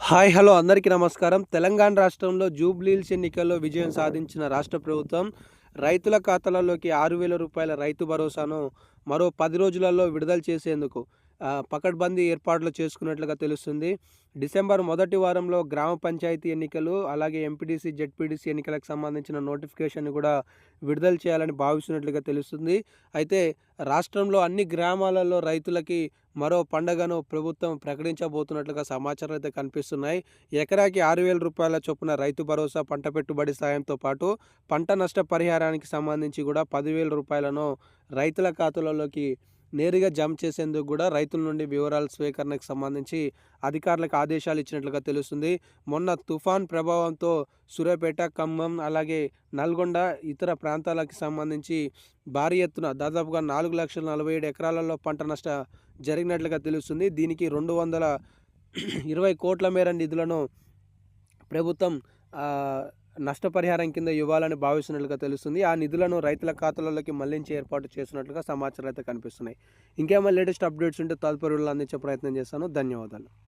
Hi hello అందరికీ నమస్కారం. తెలంగాణ రాష్ట్రంలో జూబ్లీల్స్ ఎన్నికల్లో విజయం సాధించిన రాష్ట్ర ప్రభుత్వం రైతుల ఖాతాలలోకి ఆరు వేల రూపాయల రైతు భరోసాను మరో పది రోజులలో విడుదల చేసేందుకు పకడ్బందీ ఏర్పాట్లు చేసుకున్నట్లుగా తెలుస్తుంది. డిసెంబర్ మొదటి వారంలో గ్రామ పంచాయతీ ఎన్నికలు అలాగే ఎంపీటీసీ జెడ్పీటీసీ ఎన్నికలకు సంబంధించిన నోటిఫికేషన్ కూడా విడుదల చేయాలని భావిస్తున్నట్లుగా తెలుస్తుంది. అయితే రాష్ట్రంలో అన్ని గ్రామాలలో రైతులకి మరో పండగను ప్రభుత్వం ప్రకటించబోతున్నట్లుగా సమాచారం అయితే కనిపిస్తున్నాయి. ఎకరాకి ఆరు వేల రూపాయల చొప్పున రైతు భరోసా పంట పెట్టుబడి సాయంతో పాటు పంట నష్ట పరిహారానికి సంబంధించి కూడా పదివేల రూపాయలను రైతుల ఖాతాలలోకి నేరుగా జమ చేసేందుకు కూడా రైతుల నుండి వివరాల స్వీకరణకు సంబంధించి అధికారులకు ఆదేశాలు ఇచ్చినట్లుగా తెలుస్తుంది. మొన్న తుఫాన్ ప్రభావంతో సూర్యాపేట ఖమ్మం అలాగే నల్గొండ ఇతర ప్రాంతాలకు సంబంధించి భారీ ఎత్తున దాదాపుగా నాలుగు లక్షల నలభై ఏడు ఎకరాలలో పంట నష్ట జరిగినట్లుగా తెలుస్తుంది. దీనికి రెండు వందల ఇరవై కోట్ల మేర నిధులను ప్రభుత్వం నష్టపరిహారం కింద ఇవ్వాలని భావిస్తున్నట్లుగా తెలుస్తుంది. ఆ నిధులను రైతుల ఖాతాలలోకి మళ్ళించి ఏర్పాటు చేస్తున్నట్లుగా సమాచారం అయితే కనిపిస్తున్నాయి. ఇంకేమైనా లేటెస్ట్ అప్డేట్స్ ఉంటే తదుపరి అందించే ప్రయత్నం చేస్తాను. ధన్యవాదాలు.